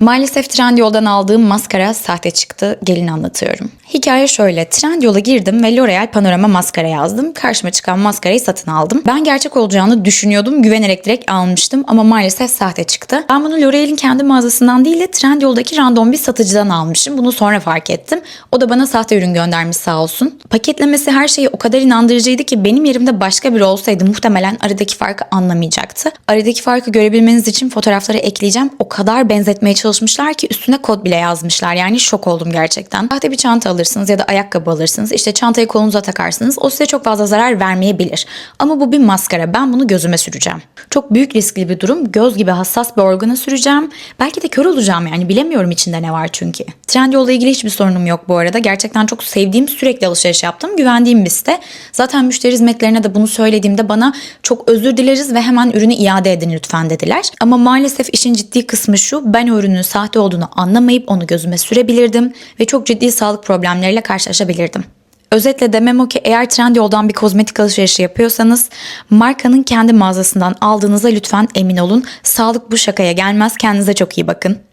Maalesef Trendyol'dan aldığım maskara sahte çıktı. Gelin anlatıyorum. Hikaye şöyle. Trendyol'a girdim ve L'Oreal Panorama maskara yazdım. Karşıma çıkan maskarayı satın aldım. Ben gerçek olacağını düşünüyordum. Güvenerek direkt almıştım ama maalesef sahte çıktı. Ben bunu L'Oreal'in kendi mağazasından değil de Trendyol'daki random bir satıcıdan almışım. Bunu sonra fark ettim. O da bana sahte ürün göndermiş sağ olsun. Paketlemesi her şeyi o kadar inandırıcıydı ki benim yerimde başka biri olsaydı muhtemelen aradaki farkı anlamayacaktı. Aradaki farkı görebilmeniz için fotoğrafları ekleyeceğim. O kadar benzetmeye çalışmışlar ki üstüne kod bile yazmışlar. Yani şok oldum gerçekten. Sahte bir çanta alırsınız ya da ayakkabı alırsınız. İşte çantayı kolunuza takarsınız. O size çok fazla zarar vermeyebilir. Ama bu bir maskara. Ben bunu gözüme süreceğim. Çok büyük riskli bir durum. Göz gibi hassas bir organa süreceğim. Belki de kör olacağım yani. Bilemiyorum içinde ne var çünkü. Trendyol'la ilgili hiçbir sorunum yok bu arada. Gerçekten çok sevdiğim, sürekli alışveriş yaptım. Güvendiğim bir site. Zaten müşteri hizmetlerine de bunu söylediğimde bana çok özür dileriz ve hemen ürünü iade edin lütfen dediler. Ama maalesef işin ciddi kısmı şu. Ben o ürünün sahte olduğunu anlamayıp onu gözüme sürebilirdim ve çok ciddi sağlık problemleriyle karşılaşabilirdim. Özetle demem o ki eğer Trendyol'dan bir kozmetik alışverişi yapıyorsanız markanın kendi mağazasından aldığınıza lütfen emin olun. Sağlık bu şakaya gelmez. Kendinize çok iyi bakın.